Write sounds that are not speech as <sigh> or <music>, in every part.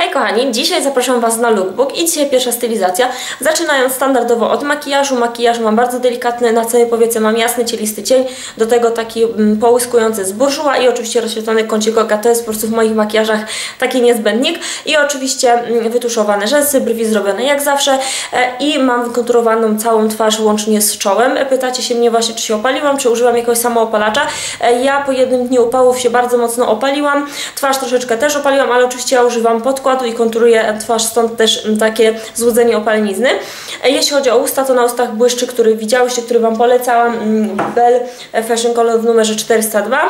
Hej kochani, dzisiaj zapraszam Was na lookbook i dzisiaj pierwsza stylizacja. Zaczynając standardowo od makijażu. Makijaż mam bardzo delikatny, na całej powiece mam jasny, cielisty cień, do tego taki mm, połyskujący z burżuła i oczywiście rozświetlony kącik oka, to jest po prostu w moich makijażach taki niezbędnik. I oczywiście mm, wytuszowane rzęsy, brwi zrobione jak zawsze e, i mam wykonturowaną całą twarz łącznie z czołem. Pytacie się mnie właśnie, czy się opaliłam, czy używam jakiegoś samoopalacza. E, ja po jednym dniu upałów się bardzo mocno opaliłam, twarz troszeczkę też opaliłam, ale oczywiście ja używam podkładu i konturuje twarz, stąd też mm, takie złudzenie opalenizny. E, jeśli chodzi o usta, to na ustach błyszczy, który widziałyście, który Wam polecałam, mm, Bell Fashion Color w numerze 402.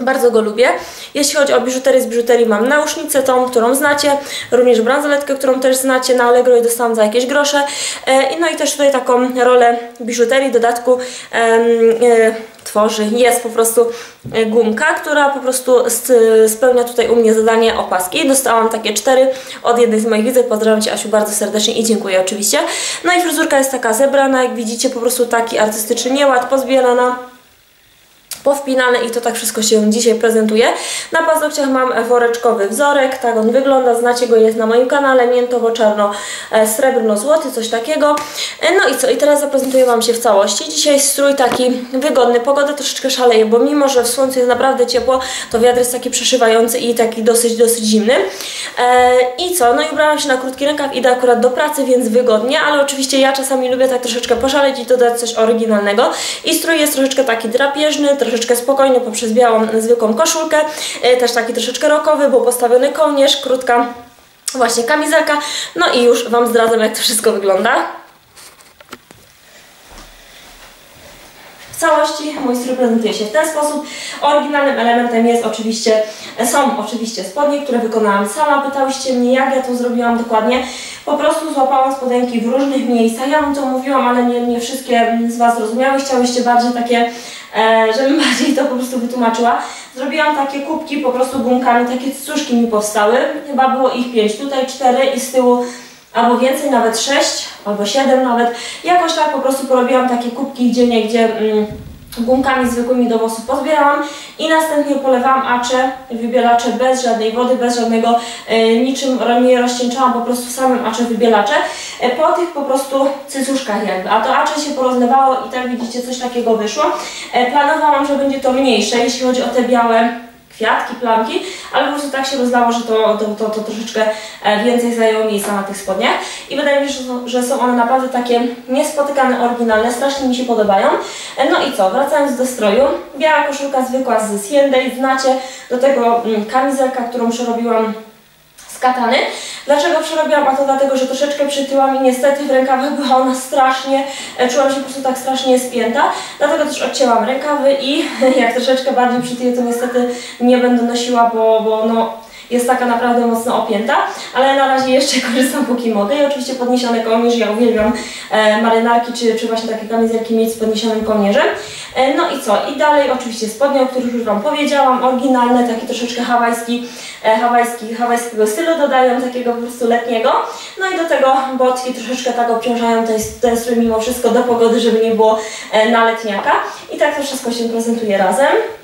Bardzo go lubię. Jeśli chodzi o biżuterię z biżuterii, mam nausznicę tą, którą znacie, również bransoletkę, którą też znacie, na Allegro i dostałam za jakieś grosze. E, no i też tutaj taką rolę biżuterii, dodatku e, tworzy, jest po prostu e, gumka, która po prostu spełnia tutaj u mnie zadanie opaski. Dostałam takie cztery od jednej z moich widzów. Pozdrawiam Cię Asiu bardzo serdecznie i dziękuję oczywiście. No i fryzurka jest taka zebrana, jak widzicie po prostu taki artystyczny nieład, pozbierana powpinane i to tak wszystko się dzisiaj prezentuje. Na paznokciach mam woreczkowy wzorek, tak on wygląda, znacie go, jest na moim kanale, miętowo-czarno-srebrno-złoty, coś takiego. E, no i co, i teraz zaprezentuję Wam się w całości. Dzisiaj strój taki wygodny, pogoda troszeczkę szaleje, bo mimo, że w słońcu jest naprawdę ciepło, to wiatr jest taki przeszywający i taki dosyć, dosyć zimny. E, I co, no i ubrałam się na krótki rękaw, idę akurat do pracy, więc wygodnie, ale oczywiście ja czasami lubię tak troszeczkę poszaleć i dodać coś oryginalnego. I strój jest troszeczkę taki drapieżny, troszeczkę spokojny poprzez białą zwykłą koszulkę, e, też taki troszeczkę rokowy, bo postawiony kołnierz, krótka właśnie kamizelka, no i już Wam zdradzam jak to wszystko wygląda. Całości mój strój prezentuje się w ten sposób. Oryginalnym elementem jest oczywiście, są oczywiście spodnie, które wykonałam sama. Pytałyście mnie, jak ja to zrobiłam dokładnie. Po prostu złapałam spodenki w różnych miejscach. Ja Wam to mówiłam, ale nie, nie wszystkie z Was zrozumiały. Chciałyście bardziej takie e, żebym <laughs> bardziej to po prostu wytłumaczyła. Zrobiłam takie kubki po prostu gumkami, takie cuszki mi powstały. Chyba było ich pięć, tutaj cztery i z tyłu albo więcej, nawet sześć, albo siedem nawet. Jakoś tak po prostu porobiłam takie kubki gdzie nie gdzie mm, gumkami zwykłymi do włosów pozbierałam i następnie polewałam acze, wybielacze bez żadnej wody, bez żadnego e, niczym nie rozcieńczałam po prostu samym acze wybielacze e, po tych po prostu cycuszkach jakby, a to acze się porozlewało i tak widzicie coś takiego wyszło. E, planowałam, że będzie to mniejsze, jeśli chodzi o te białe kwiatki, plamki, ale po prostu tak się rozlało, że to, to, to, to troszeczkę e, więcej zajęło miejsca na tych spodniach. I wydaje mi się, że są one naprawdę takie niespotykane, oryginalne, strasznie mi się podobają. E, no i co, wracając do stroju, biała koszulka zwykła z Siendej, znacie, do tego mm, kamizelka, którą przerobiłam katany. Dlaczego przerobiłam? A to dlatego, że troszeczkę przytyłam i niestety w rękawach była ona strasznie, e, czułam się po prostu tak strasznie spięta. Dlatego też odcięłam rękawy i <laughs> jak troszeczkę bardziej przytyję, to niestety nie będę nosiła, bo, bo no jest taka naprawdę mocno opięta, ale na razie jeszcze <laughs> korzystam póki mogę i oczywiście podniesione kołnierz, ja uwielbiam e, marynarki czy, czy właśnie takie kamizelki mieć z podniesionym kołnierzem. E, no i co? I dalej oczywiście spodnie, o których już Wam powiedziałam, oryginalne, taki troszeczkę hawajski, e, hawajski, hawajskiego stylu dodają, takiego po prostu letniego. No i do tego botki troszeczkę tak obciążają ten, ten strój mimo wszystko do pogody, żeby nie było e, na letniaka. I tak to wszystko się prezentuje razem.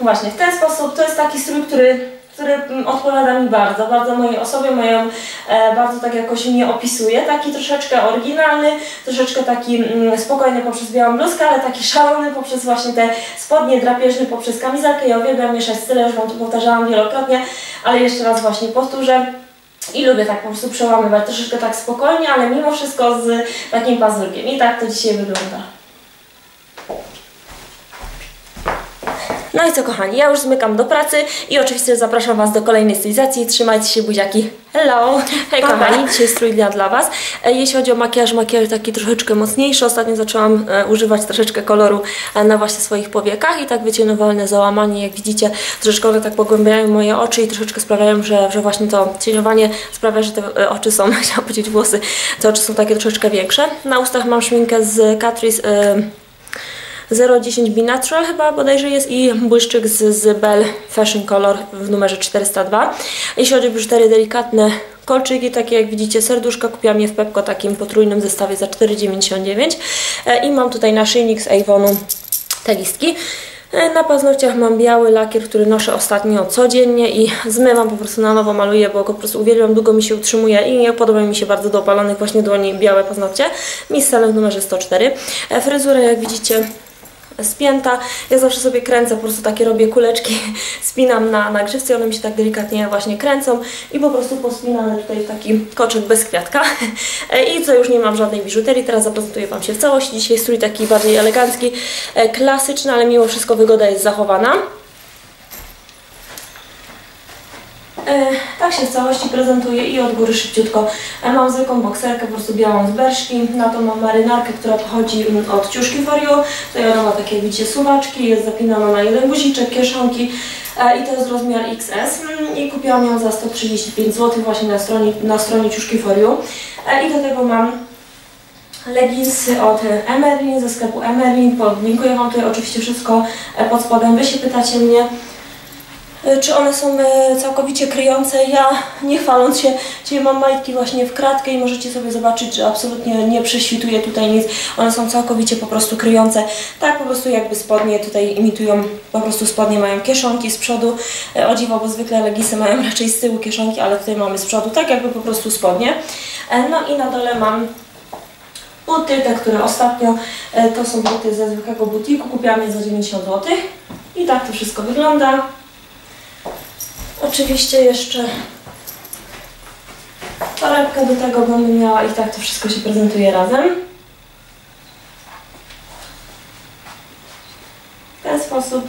Właśnie, w ten sposób to jest taki strój, który, który odpowiada mi bardzo, bardzo mojej osobie, moją e, bardzo tak jakoś mnie opisuje. Taki troszeczkę oryginalny, troszeczkę taki mm, spokojny poprzez białą bluzkę, ale taki szalony poprzez właśnie te spodnie drapieżne, poprzez kamizelkę. Ja uwielbiam mieszać style, już Wam to powtarzałam wielokrotnie, ale jeszcze raz właśnie powtórzę. I lubię tak po prostu przełamywać, troszeczkę tak spokojnie, ale mimo wszystko z takim pazurkiem. I tak to dzisiaj wygląda. No i co kochani, ja już zmykam do pracy i oczywiście zapraszam Was do kolejnej stylizacji. Trzymajcie się buziaki. Hello! Hej kochani, dzisiaj strój dnia dla Was. E, jeśli chodzi o makijaż, makijaż taki troszeczkę mocniejszy. Ostatnio zaczęłam e, używać troszeczkę koloru e, na właśnie swoich powiekach i tak wiecie, no wolne załamanie, jak widzicie, troszeczkę one tak pogłębiają moje oczy i troszeczkę sprawiają, że, że właśnie to cieniowanie sprawia, że te oczy są, <laughs> chciałam powiedzieć włosy, te oczy są takie troszeczkę większe. Na ustach mam szminkę z Catrice 010 Natural chyba bodajże jest i błyszczyk z, z Bell Fashion Color w numerze 402. Jeśli chodzi o biżuterię delikatne kolczyki, takie jak widzicie serduszka, kupiłam je w Pepko takim potrójnym zestawie za 4,99 e, i mam tutaj naszyjnik z Avonu te listki. E, Na paznokciach mam biały lakier, który noszę ostatnio codziennie i zmywam po prostu na nowo, maluję, bo go po prostu uwielbiam, długo mi się utrzymuje i nie podoba mi się bardzo do opalonych właśnie dłoni białe paznokcie. Mistelem w numerze 104. E, Fryzurę, jak widzicie, spięta. Ja zawsze sobie kręcę, po prostu takie robię kuleczki, <laughs> spinam na, na grzywce, one mi się tak delikatnie właśnie kręcą i po prostu pospinane tutaj w taki koczek bez kwiatka. <laughs> E, I co, już nie mam żadnej biżuterii, teraz zaprezentuję Wam się w całości. Dzisiaj strój taki bardziej elegancki, e, klasyczny, ale mimo wszystko wygoda jest zachowana. E, Tak się w całości prezentuje i od góry szybciutko. E, Mam zwykłą bokserkę, po prostu białą z berszki. Na to mam marynarkę, która pochodzi mm, od ciuszki for you. Tutaj ona ma takie, widzicie, suwaczki, jest zapinana na jeden guziczek, kieszonki. E, I to jest rozmiar XS. Mm, I kupiłam ją za 135 zł właśnie na stronie, na stronie ciuszki for you. E, I do tego mam leginsy od Emerlin, ze sklepu Emerlin. Podlinkuję Wam tutaj oczywiście wszystko e, pod spodem. Wy się pytacie mnie, e, czy one są e, całkowicie kryjące. Ja, nie chwaląc się, czyli mam majtki właśnie w kratkę i możecie sobie zobaczyć, że absolutnie nie prześwituje tutaj nic. One są całkowicie po prostu kryjące. Tak po prostu jakby spodnie tutaj imitują, po prostu spodnie mają kieszonki z przodu. E, O dziwo, bo zwykle legisy mają <laughs> raczej z tyłu kieszonki, ale tutaj mamy z przodu, tak jakby po prostu spodnie. E, No i na dole mam buty, te, które ostatnio, e, to są buty ze zwykłego butiku, kupiłam je za 90 zł. I tak to wszystko wygląda. Oczywiście jeszcze torebkę do tego będę miała i tak to wszystko się prezentuje razem. W ten sposób.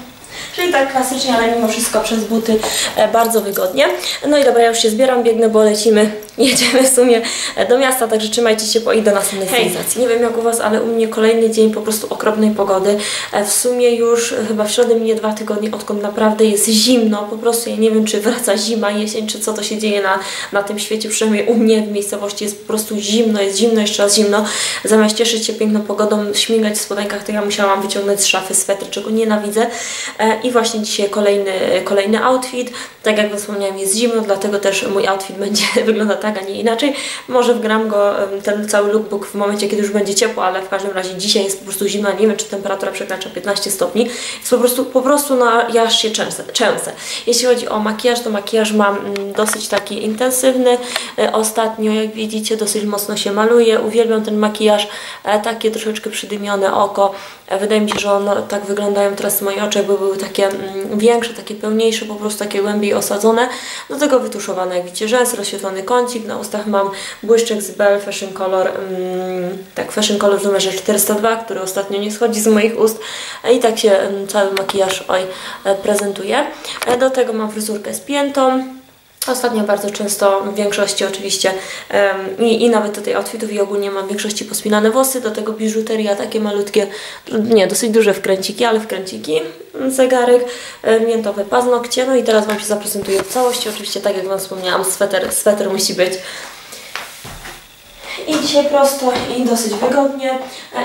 Czyli tak klasycznie, ale mimo wszystko przez buty e, bardzo wygodnie. No i dobra, ja już się zbieram, biegnę, bo lecimy, <laughs> jedziemy w sumie e, do miasta, także trzymajcie się po i do następnej sensacji. Nie wiem jak u Was, ale u mnie kolejny dzień po prostu okropnej pogody. E, W sumie już e, chyba w środę minie dwa tygodnie, odkąd naprawdę jest zimno. Po prostu ja nie wiem, czy wraca zima, jesień, czy co to się dzieje na, na tym świecie. Przynajmniej u mnie w miejscowości jest po prostu zimno, jest zimno, jeszcze raz zimno. Zamiast cieszyć się piękną pogodą, śmigać w spodenkach, to ja musiałam wyciągnąć z szafy swetr, czego nienawidzę. I właśnie dzisiaj kolejny, kolejny outfit. Tak jak wspomniałam, jest zimno, dlatego też mój outfit będzie <laughs> wygląda tak, a nie inaczej. Może wgram go, ten cały lookbook w momencie, kiedy już będzie ciepło, ale w każdym razie dzisiaj jest po prostu zimno. Nie wiem, czy temperatura przekracza 15 stopni. Jest po prostu, po prostu na ja się często, często. Jeśli chodzi o makijaż, to makijaż mam mm, dosyć taki intensywny. E, Ostatnio, jak widzicie, dosyć mocno się maluje. Uwielbiam ten makijaż. E, Takie troszeczkę przydymione oko. E, Wydaje mi się, że one tak wyglądają teraz moje oczy, jakby były takie mm, większe, takie pełniejsze, po prostu takie głębiej osadzone. Do tego wytuszowane, jak widzicie, rzęs, rozświetlony kącik. Na ustach mam błyszczyk z Bell Fashion Color, mm, tak, Fashion Color w numerze 402, który ostatnio nie schodzi z moich ust. I tak się mm, cały makijaż oj, e, prezentuje. E, Do tego mam fryzurkę spiętą. Ostatnio bardzo często, w większości oczywiście em, i, i nawet do tej outfitów i ogólnie mam w większości pospinane włosy, do tego biżuteria, takie malutkie, nie, dosyć duże wkręciki, ale wkręciki, zegarek, e, miętowe paznokcie, no i teraz Wam się zaprezentuję w całości, oczywiście tak jak Wam wspomniałam, sweter, sweter musi być. I dzisiaj prosto i dosyć wygodnie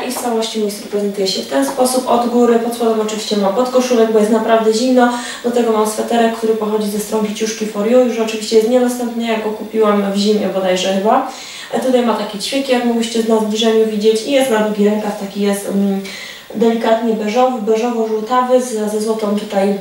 i w całości mój prezentuje się w ten sposób. Od góry, pod spodem oczywiście mam podkoszulek, bo jest naprawdę zimno. Do tego mam sweterek, który pochodzi ze strony Ciuszki For You. Już oczywiście jest niedostępny, ja go kupiłam w zimie bodajże chyba. Tutaj ma takie ćwieki, jak mogliście na zbliżeniu widzieć i jest na długi rękaw, taki jest um, delikatnie beżowy, beżowo-żółtawy z, ze złotą tutaj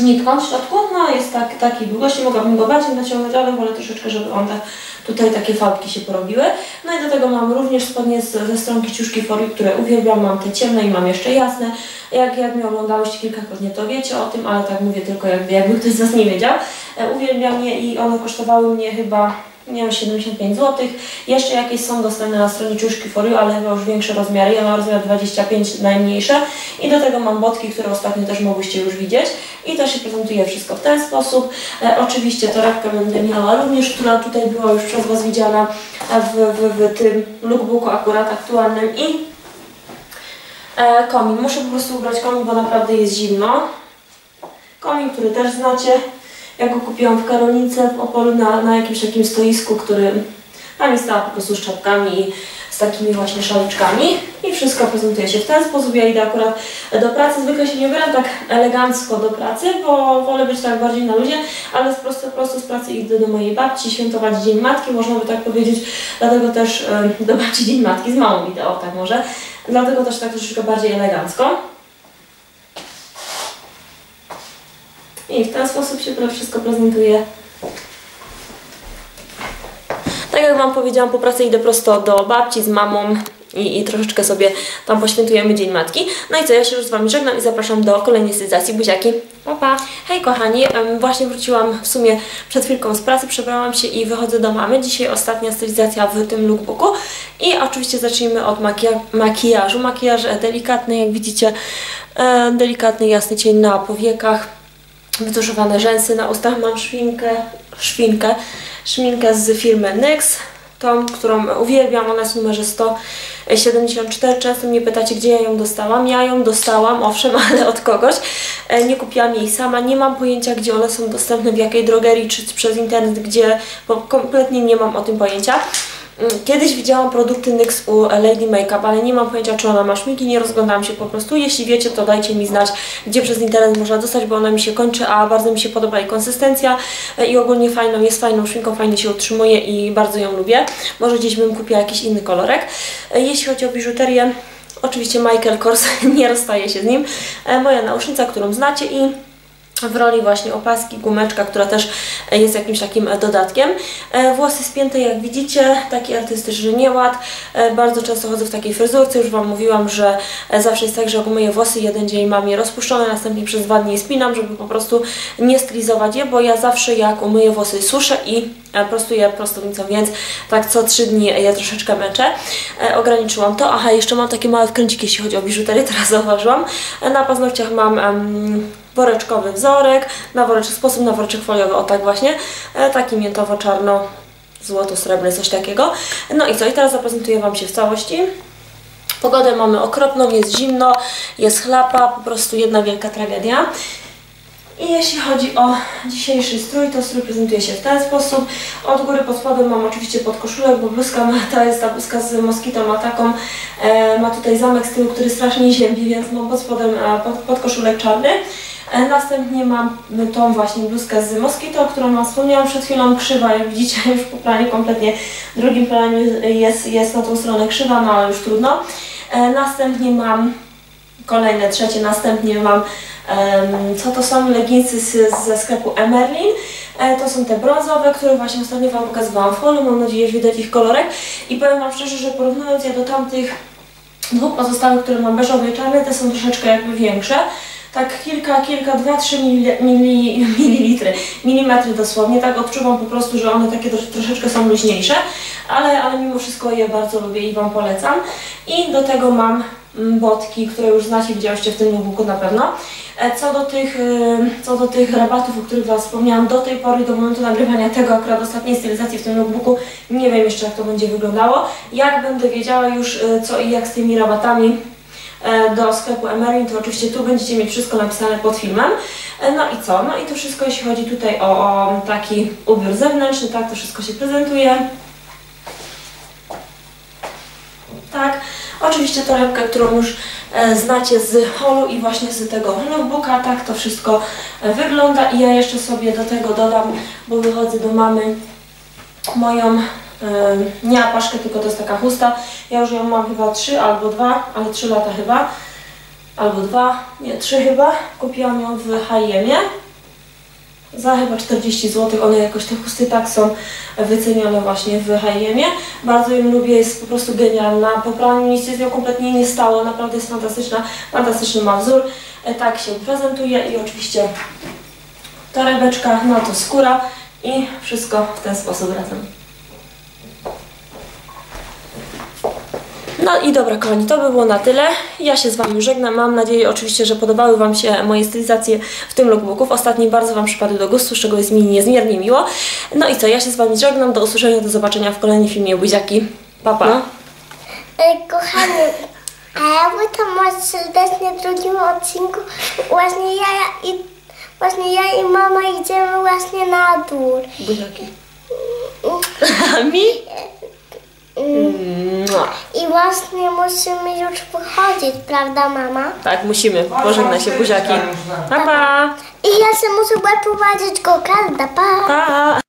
nitką w środku, no jest tak, takiej długości, mogłabym go bardziej naciągnąć, ale wolę troszeczkę, żeby on tak, tutaj takie fałdki się porobiły. No i do tego mam również spodnie z, ze stronki ciuszki Fory, które uwielbiam, mam te ciemne i mam jeszcze jasne. Jak, jak mnie oglądałyście kilkakrotnie, to wiecie o tym, ale tak mówię tylko jakby, jakby ktoś z Was nie wiedział. E, uwielbiam je i one kosztowały mnie chyba wiem, 75 zł. Jeszcze jakieś są dostępne na stronie Ciuszki For You, ale chyba już większe rozmiary. Ja mam rozmiar 25 najmniejsze. I do tego mam botki, które ostatnio też mogłyście już widzieć. I to się prezentuje wszystko w ten sposób. E, oczywiście torebkę będę miała również, która tutaj była już przez Was widziana w, w, w tym lookbooku akurat aktualnym. I e, komin. Muszę po prostu ubrać komin, bo naprawdę jest zimno. Komin, który też znacie. Ja go kupiłam w Karolince w Opolu na, na jakimś takim stoisku, który tam stała po prostu z czapkami i z takimi właśnie szaliczkami i wszystko prezentuje się w ten sposób. Ja idę akurat do pracy, zwykle się nie ubieram tak elegancko do pracy, bo wolę być tak bardziej na luzie, ale prosto, prosto z pracy idę do mojej babci świętować Dzień Matki, można by tak powiedzieć, dlatego też do babci Dzień Matki, z małą ideą tak może, dlatego też tak troszeczkę bardziej elegancko. I w ten sposób się wszystko prezentuje. Tak jak Wam powiedziałam, po pracy idę prosto do babci z mamą i, i troszeczkę sobie tam poświętujemy Dzień Matki. No i co, ja się już z Wami żegnam i zapraszam do kolejnej stylizacji. Buziaki. Pa, pa. Hej kochani, właśnie wróciłam w sumie przed chwilką z pracy, przebrałam się i wychodzę do mamy. Dzisiaj ostatnia stylizacja w tym lookbooku i oczywiście zacznijmy od makia- makijażu. Makijaż e, delikatny, jak widzicie, e, delikatny jasny cień na powiekach wytuszowane rzęsy, na ustach mam szwinkę, szwinkę, szminkę z firmy NYX, tą, którą uwielbiam, ona jest numerze 174, często mnie pytacie, gdzie ja ją dostałam, ja ją dostałam, owszem, <laughs> ale od kogoś, E, nie kupiłam jej sama, nie mam pojęcia, gdzie one są dostępne, w jakiej drogerii, czy przez internet, gdzie, bo kompletnie nie mam o tym pojęcia. Mm, Kiedyś widziałam produkty NYX u Lady Makeup, ale nie mam pojęcia, czy ona ma szminki, nie rozglądałam się po prostu. Jeśli wiecie, to dajcie mi znać, gdzie przez internet można dostać, bo ona mi się kończy, a bardzo mi się podoba jej konsystencja e, i ogólnie fajną, jest fajną szminką, fajnie się utrzymuje i bardzo ją lubię. Może gdzieś bym kupiła jakiś inny kolorek. E, Jeśli chodzi o biżuterię, oczywiście Michael Kors, <laughs> nie rozstaje się z nim. E, Moja nausznica, którą znacie i w roli właśnie opaski, gumeczka, która też e, jest jakimś takim e, dodatkiem. E, Włosy spięte, jak widzicie, taki artystyczny nieład. Bardzo często chodzę w takiej fryzurce, już Wam mówiłam, że zawsze jest tak, że umyję włosy, jeden dzień mam je rozpuszczone, następnie przez dwa dni je spinam, żeby po prostu nie stylizować je, bo ja zawsze jak umyję włosy suszę i prostuję prostownicą, więc tak co trzy dni je troszeczkę męczę. Ograniczyłam to. Aha, jeszcze mam takie małe wkręciki, jeśli chodzi o biżuterię, <laughs> teraz zauważyłam. Na paznokciach mam em, woreczkowy wzorek, na woreczek, sposób na woreczek foliowy, o tak właśnie, e, taki miętowo-czarno, złoto-srebrny, coś takiego. No i co, i teraz zaprezentuję Wam się w całości. Pogodę mamy okropną, jest zimno, jest chlapa, po prostu jedna wielka tragedia. I jeśli chodzi o dzisiejszy strój, to strój prezentuje się w ten sposób. Od góry pod spodem mam oczywiście podkoszulek, bo bluzka ma, to jest ta bluzka z moskitą, ma taką, e, ma tutaj zamek z tyłu, który strasznie ziębi, więc mam pod spodem pod, podkoszulek czarny. E, następnie mam tą właśnie bluzkę z moskitą, którą Wam wspomniałam przed chwilą, krzywa, jak widzicie <laughs> już po planie kompletnie, w drugim planie jest, jest na tą stronę krzywa, no ale już trudno. E, następnie mam kolejne, trzecie, następnie mam co to są leginsy ze sklepu Emerlin. E, to są te brązowe, które właśnie ostatnio Wam pokazywałam w holu, mam nadzieję, że widać ich kolorek i powiem Wam szczerze, że porównując je do tamtych dwóch pozostałych, które mam beżowe i czarne, te są troszeczkę jakby większe. Tak kilka, kilka, dwa, trzy mili, mili, <laughs> mililitry, milimetry dosłownie, tak odczuwam po prostu, że one takie trosz, troszeczkę są luźniejsze, ale, ale mimo wszystko je bardzo lubię i Wam polecam. I do tego mam mm, botki, które już znacie, widziałyście w tym notebooku na pewno. E, Co do tych, y, co do tych rabatów, o których Was wspomniałam, do tej pory, do momentu nagrywania tego akurat ostatniej stylizacji w tym notebooku, nie wiem jeszcze jak to będzie wyglądało. Jak będę wiedziała już y, co i jak z tymi rabatami do sklepu Emerin, to oczywiście tu będziecie mieć wszystko napisane pod filmem. E, No i co? No i to wszystko jeśli chodzi tutaj o, o taki ubiór zewnętrzny, tak to wszystko się prezentuje. Tak, oczywiście torebkę, którą już e, znacie z holu i właśnie z tego notebooka, tak to wszystko e, wygląda i ja jeszcze sobie do tego dodam, bo wychodzę do mamy moją, e, nie apaszkę, tylko to jest taka chusta, ja już ją mam chyba 3 albo 2, ale 3 lata chyba, albo 2, nie 3 chyba, kupiłam ją w H&M za chyba 40 zł. One jakoś te chusty tak są wycenione właśnie w H&M. Bardzo ją lubię, jest po prostu genialna. Po praniu nic się z nią kompletnie nie stało, naprawdę jest fantastyczna, fantastyczny ma wzór. E, Tak się prezentuje i oczywiście torebeczka, no to skóra i wszystko w ten sposób razem. No i dobra kochani, to by było na tyle. Ja się z Wami żegnam. Mam nadzieję oczywiście, że podobały Wam się moje stylizacje w tym lookbooku. W ostatnim bardzo Wam przypadły do gustu, z czego jest mi niezmiernie miło. No i co, ja się z Wami żegnam. Do usłyszenia, do zobaczenia w kolejnym filmie. Buziaki. Pa, pa. Ej, kochany, a ja witam Was serdecznie w drugim odcinku. Właśnie ja i właśnie ja i mama idziemy właśnie na dór. Buziaki. A <laughs> mi? I właśnie musimy już wychodzić, prawda mama? Tak, musimy. Pożegnaj się, buziaki. Pa, pa. I ja się muszę prowadzić go, prawda? Pa! Pa.